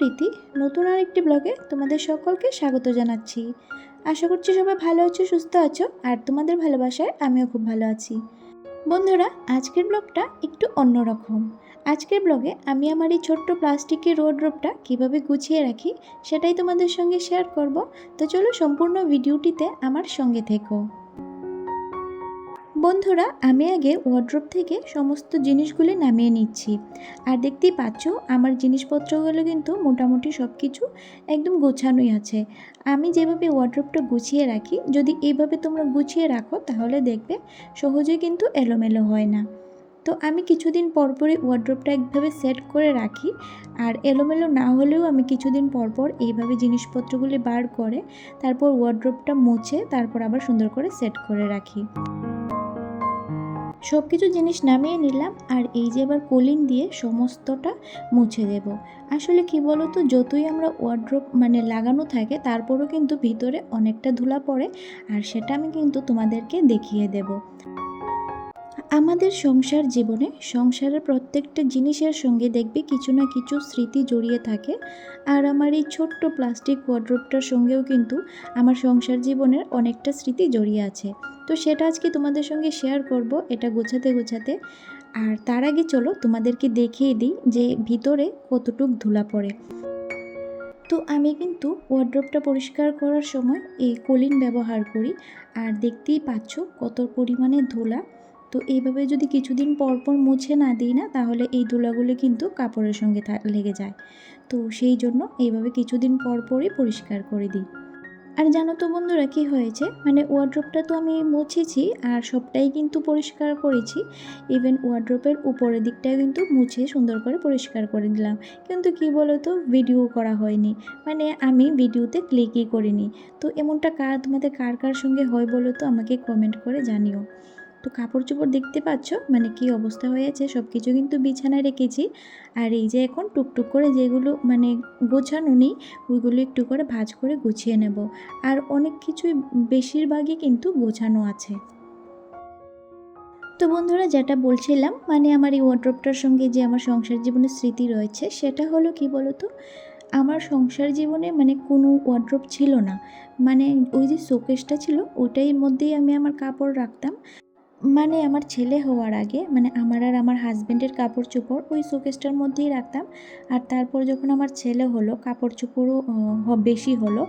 প্রীতি, নতুন আরেকটি ব্লগে তোমাদের সকলকে স্বাগত জানাচ্ছি। আশা করছি সবাই ভালো আছো, সুস্থ আছো, আর তোমাদের ভালোবাসায় আমিও খুব ভালো আছি। বন্ধুরা, আজকের ব্লগটা একটু অন্যরকম। আজকের ব্লগে আমি আমার এই ছোট্ট প্লাস্টিকের রোড রোপটা কীভাবে গুছিয়ে রাখি, সেটাই তোমাদের সঙ্গে শেয়ার করব। তো চলো সম্পূর্ণ ভিডিওটিতে আমার সঙ্গে থেকো। বন্ধুরা, আমি আগে ওয়ার্ড্রোপ থেকে সমস্ত জিনিসগুলি নামিয়ে নিচ্ছি। আর দেখতেই পাচ্ছ, আমার জিনিসপত্রগুলো কিন্তু মোটামুটি সব কিছু একদম গোছানোই আছে। আমি যেভাবে ওয়ার্ড্রোপটা গুছিয়ে রাখি, যদি এইভাবে তোমরা গুছিয়ে রাখো, তাহলে দেখবে সহজে কিন্তু এলোমেলো হয় না। তো আমি কিছুদিন পরপরই ওয়ার্ড্রোপটা একভাবে সেট করে রাখি, আর এলোমেলো না হলেও আমি কিছুদিন পরপর এইভাবে জিনিসপত্রগুলি বার করে, তারপর ওয়ার্ড্রোপটা মুছে, তারপর আবার সুন্দর করে সেট করে রাখি। সব কিছু জিনিস নামিয়ে নিলাম আর এই যে এবার কোলিং দিয়ে সমস্তটা মুছে দেব। আসলে কি বলো তো যতই আমরা ওয়ার্ড্রপ মানে লাগানো থাকে, তারপরও কিন্তু ভিতরে অনেকটা ধুলা পড়ে আর সেটা আমি কিন্তু তোমাদেরকে দেখিয়ে দেব। আমাদের সংসার জীবনে সংসারের প্রত্যেকটা জিনিসের সঙ্গে দেখবে কিছু না কিছু স্মৃতি জড়িয়ে থাকে। আর আমার এই ছোট্ট প্লাস্টিক ওয়ার্ড্রোপটার সঙ্গেও কিন্তু আমার সংসার জীবনের অনেকটা স্মৃতি জড়িয়ে আছে। তো সেটা আজকে তোমাদের সঙ্গে শেয়ার করব, এটা গোছাতে গোছাতে। আর তার আগে চলো তোমাদেরকে দেখিয়ে দিই যে ভিতরে কতটুক ধুলা পড়ে। তো আমি কিন্তু ওয়ার্ড্রপটা পরিষ্কার করার সময় এই কলিন ব্যবহার করি। আর দেখতেই পাচ্ছ কত পরিমাণে ধুলা। তো এইভাবে যদি কিছুদিন পর পর মুছে না দিই না, তাহলে এই ধুলাগুলো কিন্তু কাপড়ের সঙ্গে লেগে যায়। তো সেই জন্য এইভাবে কিছুদিন পর পরই পরিষ্কার করে দিই। আর জানো তো বন্ধুরা কি হয়েছে? মানে ওয়ার্ড্রপটা তো আমি মুছেছি আর সবটাই কিন্তু পরিষ্কার করেছি। ইভেন ওয়ার্ড্রপের উপরের দিকটাও কিন্তু মুছে সুন্দর করে পরিষ্কার করে দিলাম। কিন্তু কি বলো তো ভিডিও করা হয়নি। মানে আমি ভিডিওতে ক্লিকই করিনি। তো এমনটা কার, তোমাদের কার কার সঙ্গে হয় বলো তো, আমাকে কমেন্ট করে জানিও। তো কাপড় চোপড় দেখতে পাচ্ছ? মানে কি অবস্থা হয়েছে? সব কিছু কিন্তু বিছানায় রেখেছি। আর এই যে এখন টুকটুক করে যেগুলো মানে গোছানো নেই, ওইগুলো একটু করে ভাজ করে গুছিয়ে নেব। আর অনেক কিছুই বেশিরভাগই কিন্তু গোছানো আছে। তো বন্ধুরা, যেটা বলছিলাম মানে আমার এই ওয়ার্ড্রপটার সঙ্গে যে আমার সংসার জীবনের স্মৃতি রয়েছে, সেটা হলো কি বলতো? আমার সংসার জীবনে মানে কোনো ওয়ার্ড্রপ ছিল না। মানে ওই যে শোকেসটা ছিল, ওটাই মধ্যেই আমি আমার কাপড় রাখতাম। মানে আমার ছেলে হওয়ার আগে মানে আমার আর আমার হাজব্যান্ডের কাপড় চোপড় ওই শোকেসটার মধ্যেই রাখতাম। আর তারপর যখন আমার ছেলে হলো কাপড় চোপড়ও বেশি হলো।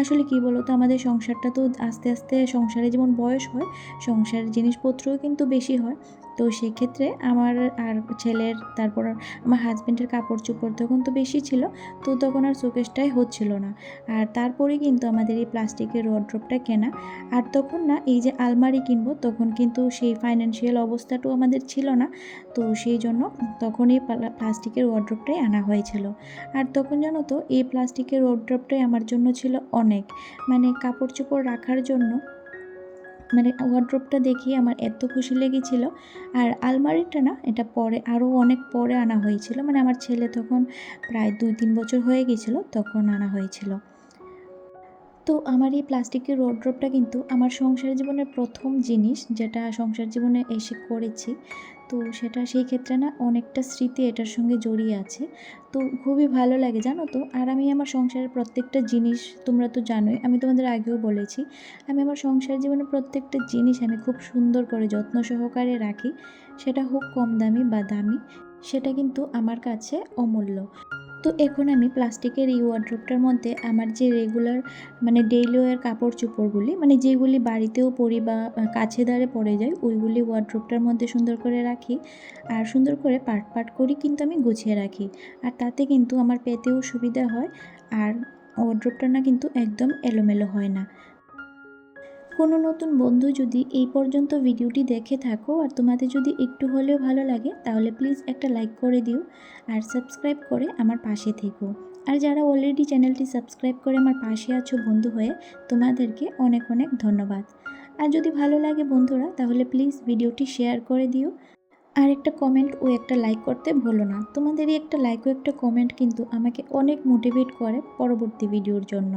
আসলে কি বলো তো আমাদের সংসারটা তো আস্তে আস্তে সংসারে যেমন বয়স হয়, সংসারের জিনিসপত্রও কিন্তু বেশি হয়। তো সেক্ষেত্রে আমার আর ছেলের তারপর আমার হাজব্যান্ডের কাপড় চোপড় তখন তো বেশি ছিল, তো তখন আর শোকেসটাই হচ্ছিল না। আর তারপরে কিন্তু আমাদের এই প্লাস্টিকের রড্রপটা কেনা, আর তখন না এই যে আলমারি কিনবো, তখন কিন্তু সেই ফাইন্যান্সিয়াল অবস্থাটাও আমাদের ছিল না, তো সেই জন্য তখন এই প্লাস্টিকের ওয়ার্ড্রপটাই আনা হয়েছিল। আর তখন জানো তো, এই প্লাস্টিকের ওয়ার্ড্রপটাই আমার জন্য ছিল অনেক। মানে কাপড় চোপড় রাখার জন্য মানে ওয়ার্ড্রপটা দেখে আমার এত খুশি লেগেছিল। আর আলমারিটা না, এটা পরে, আরও অনেক পরে আনা হয়েছিল। মানে আমার ছেলে তখন প্রায় দুই তিন বছর হয়ে গেছিল, তখন আনা হয়েছিল। তো আমার এই প্লাস্টিকের ওয়ার্ড্রপটা কিন্তু আমার সংসার জীবনের প্রথম জিনিস যেটা সংসার জীবনে এসে করেছি। তো সেটা সেই ক্ষেত্রে না অনেকটা স্মৃতি এটার সঙ্গে জড়িয়ে আছে। তো খুবই ভালো লাগে, জানো তো? আর আমি আমার সংসারের প্রত্যেকটা জিনিস, তোমরা তো জানোই, আমি তোমাদের আগেও বলেছি, আমি আমার সংসার জীবনে প্রত্যেকটা জিনিস আমি খুব সুন্দর করে যত্ন সহকারে রাখি। সেটা হোক কম দামি বা দামি, সেটা কিন্তু আমার কাছে অমূল্য। তো এখন আমি প্লাস্টিকের এই ওয়ার্ড্রপটার মধ্যে আমার যে রেগুলার মানে ডেইলি ওয়ার কাপড় চোপড়গুলি মানে যেগুলি বাড়িতেও পরি বা কাছে দাঁড়ে পড়ে যায়, ওইগুলি ওয়ার্ড্রপটার মধ্যে সুন্দর করে রাখি। আর সুন্দর করে পাট পাট করি কিন্তু আমি গুছিয়ে রাখি। আর তাতে কিন্তু আমার পেতেও সুবিধা হয়। আর ওয়ার্ড্রপটা না কিন্তু একদম এলোমেলো হয় না। কোনো নতুন বন্ধু যদি এই পর্যন্ত ভিডিওটি দেখে থাকো আর তোমাদের যদি একটু হলেও ভালো লাগে, তাহলে প্লিজ একটা লাইক করে দিও আর সাবস্ক্রাইব করে আমার পাশে থেকো। আর যারা অলরেডি চ্যানেলটি সাবস্ক্রাইব করে আমার পাশে আছো বন্ধু হয়ে, তোমাদেরকে অনেক অনেক ধন্যবাদ। আর যদি ভালো লাগে বন্ধুরা, তাহলে প্লিজ ভিডিওটি শেয়ার করে দিও। আর একটা কমেন্ট ও একটা লাইক করতে ভুলো না। তোমাদেরই একটা লাইক ও একটা কমেন্ট কিন্তু আমাকে অনেক মোটিভেট করে পরবর্তী ভিডিওর জন্য।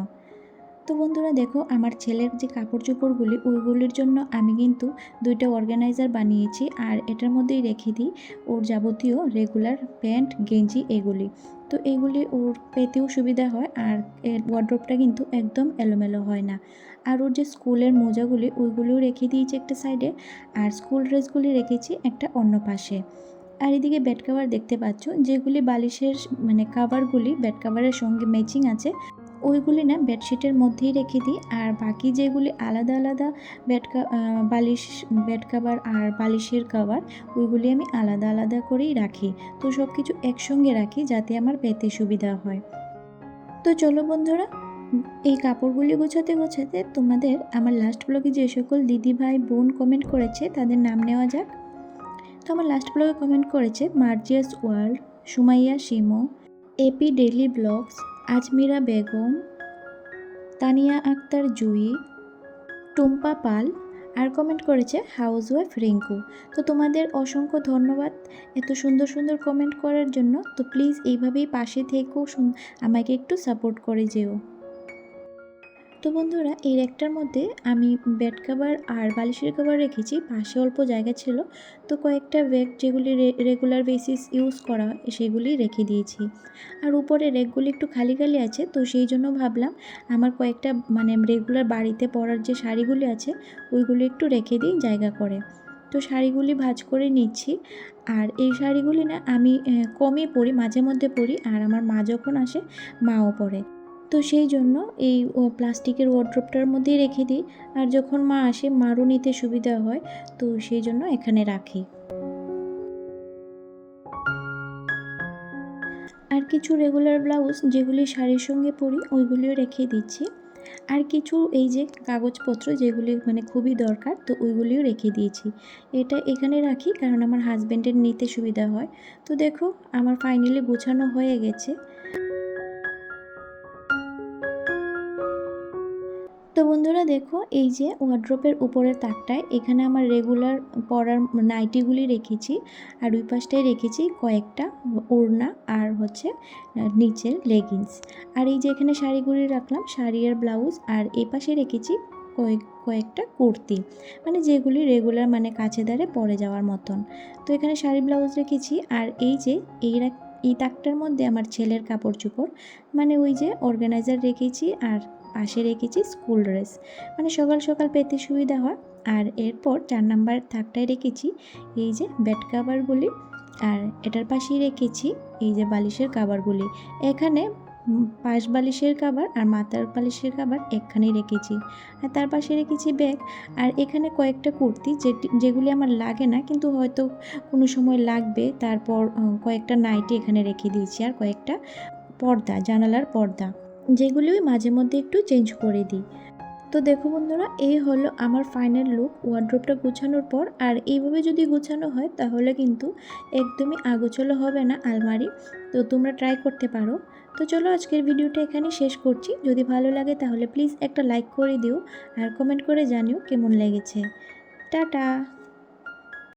তো বন্ধুরা দেখো, আমার ছেলের যে কাপড় চোপড়গুলি ওইগুলির জন্য আমি কিন্তু দুইটা অর্গানাইজার বানিয়েছি আর এটার মধ্যেই রেখে দিই ওর যাবতীয় রেগুলার প্যান্ট, গেঞ্জি এগুলি। তো এগুলি ওর পেতেও সুবিধা হয় আর এর ওয়ার্ড্রপটা কিন্তু একদম এলোমেলো হয় না। আর ওর যে স্কুলের মোজাগুলি, ওইগুলিও রেখে দিয়েছি একটা সাইডে আর স্কুল ড্রেসগুলি রেখেছি একটা অন্য পাশে। আর এদিকে বেড কাভার দেখতে পাচ্ছ, যেগুলি বালিশের মানে কাভারগুলি বেড কাভারের সঙ্গে ম্যাচিং আছে ওইগুলি না বেডশিটের মধ্যেই রেখে দিই। আর বাকি যেগুলি আলাদা আলাদা বেড বালিশ, বেড কাভার আর বালিশের কাভার, ওইগুলি আমি আলাদা আলাদা করেই রাখি। তো সব কিছু একসঙ্গে রাখি যাতে আমার পেতে সুবিধা হয়। তো চলো বন্ধুরা, এই কাপড়গুলি গোছাতে গোছাতে তোমাদের আমার লাস্ট ব্লগে যে সকল দিদি ভাই বোন কমেন্ট করেছে তাদের নাম নেওয়া যাক। তো আমার লাস্ট ব্লগে কমেন্ট করেছে মার্জিয়াস world, Sumaiya Simo AP daily vlogs Azmira Begum, Tania Akter Jui, Tumpa Pal আর কমেন্ট করেছে হাউস ওয়াইফ রিঙ্কু। তো তোমাদের অসংখ্য ধন্যবাদ এত সুন্দর সুন্দর কমেন্ট করার জন্য। তো প্লিজ এইভাবেই পাশে থেকেও আমাকে একটু সাপোর্ট করে যেও। তো বন্ধুরা, এই র্যাকটার মধ্যে আমি বেড কাভার আর বালিশের কাভার রেখেছি। পাশে অল্প জায়গা ছিল। তো কয়েকটা ব্যাগ যেগুলি রেগুলার বেসিস ইউজ করা হয় সেগুলি রেখে দিয়েছি। আর উপরে র্যাকগুলি একটু খালি খালি আছে, তো সেই জন্য ভাবলাম আমার কয়েকটা মানে রেগুলার বাড়িতে পরার যে শাড়িগুলি আছে, ওইগুলি একটু রেখে দিই জায়গা করে। তো শাড়িগুলি ভাজ করে নিচ্ছি। আর এই শাড়িগুলি না আমি কমই পরি, মাঝে মধ্যে পরি। আর আমার মা যখন আসে, মাও পরে। তো সেই জন্য এই প্লাস্টিকের ওয়ার্ড্রপটার মধ্যেই রেখে দিই। আর যখন মা আসে, মারও নিতে সুবিধা হয়, তো সেই জন্য এখানে রাখি। আর কিছু রেগুলার ব্লাউজ যেগুলি শাড়ির সঙ্গে পরি, ওইগুলিও রেখে দিচ্ছি। আর কিছু এই যে কাগজপত্র যেগুলি মানে খুবই দরকার, তো ওইগুলিও রেখে দিয়েছি। এটা এখানে রাখি কারণ আমার হাজব্যান্ডের নিতে সুবিধা হয়। তো দেখো, আমার ফাইনালি গোছানো হয়ে গেছে। তো বন্ধুরা দেখো, এই যে ওয়ার্ড্রপের উপরের তাকটায় এখানে আমার রেগুলার পরার নাইটিগুলি রেখেছি। আর ওই পাশটায় রেখেছি কয়েকটা ওড়না আর হচ্ছে নিচের লেগিংস আর এই যে এখানে শাড়িগুলি রাখলাম, শাড়ি আর ব্লাউজ আর এই পাশে রেখেছি কয়েক, কয়েকটা কুর্তি। মানে যেগুলি রেগুলার মানে কাছে দাঁড়ে পরে যাওয়ার মতন। তো এখানে শাড়ি ব্লাউজ রেখেছি। আর এই যে এই এই তাকটার মধ্যে আমার ছেলের কাপড় চোপড়। মানে ওই যে অর্গানাইজার রেখেছি। আর পাশে রেখেছি স্কুল ড্রেস। মানে সকাল সকাল পেতে সুবিধা হয়। আর এরপর চার নাম্বার থাকটায় রেখেছি এই যে বেড কাভারগুলি। আর এটার পাশেই রেখেছি এই যে বালিশের কাভারগুলি। এখানে পাশ বালিশের কাভার আর মাথার বালিশের কাভার একখানেই রেখেছি। আর তার পাশে রেখেছি ব্যাগ। আর এখানে কয়েকটা কুর্তি যেগুলি আমার লাগে না, কিন্তু হয়তো কোনো সময় লাগবে, তারপর কয়েকটা নাইটি এখানে রেখে দিয়েছি আর কয়েকটা পর্দা, জানালার পর্দা। যেগুলি মাঝে মধ্যে একটু চেঞ্জ করে দিই। তো দেখো বন্ধুরা, এই হলো আমার ফাইনাল লুক ওয়ার্ড্রপটা গোছানোর পর। আর এইভাবে যদি গোছানো হয়, তাহলে কিন্তু একদমই আগোছলো হবে না আলমারি। তো তোমরা ট্রাই করতে পারো। তো চলো আজকের ভিডিওটা এখানে শেষ করছি। যদি ভালো লাগে, তাহলে প্লিজ একটা লাইক করে দিও। আর কমেন্ট করে জানিও কেমন লেগেছে। টাটা!